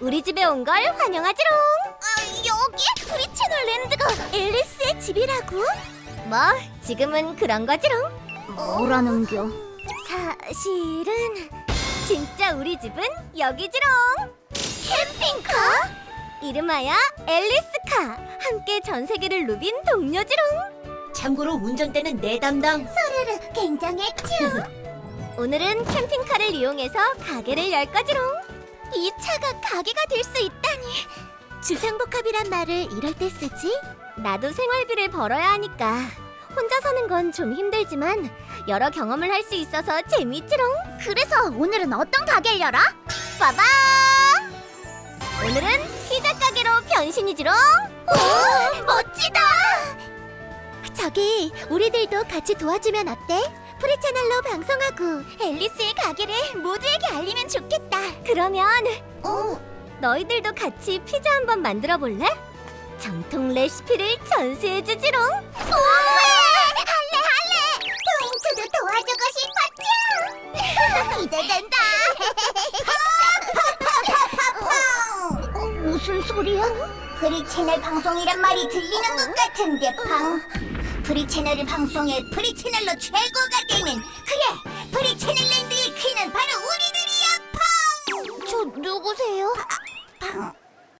우리 집에 온 걸 환영하지롱. 여기 프리채널 랜드가 앨리스의 집이라고? 뭐 지금은 그런 거지롱. 뭐라는겨? 사실은 진짜 우리 집은 여기지롱. 캠핑카? 이름하여 앨리스카. 함께 전 세계를 누빈 동료지롱. 참고로 운전대는 내 담당. 소르르 굉장했죠. 오늘은 캠핑카를 이용해서 가게를 열 거지롱. 이 차가 가게가 될 수 있다니. 주상복합이란 말을 이럴 때 쓰지? 나도 생활비를 벌어야 하니까 혼자 사는 건 좀 힘들지만 여러 경험을 할 수 있어서 재밌지롱. 그래서 오늘은 어떤 가게를 열어? 빠밤! 오늘은 피자 가게로 변신이지롱. 오, 멋지다! 저기 우리들도 같이 도와주면 어때? 프리채널로 방송하고 앨리스의 가게를 모두에게 알리면 좋겠다. 그러면 어? 너희들도 같이 피자 한번 만들어 볼래? 정통 레시피를 전수해 주지롱. 할래 할래. 포인트도 도와주고 싶었죠. 기대된다. 어, 무슨 소리야? 프리채널 방송이란 말이 들리는 것 같은데 팡 프리채널을 방송해 프리채널로 최고가 되면 그래 프리채널랜드의 퀸은 바로 우리들이야 저 누구세요? 팡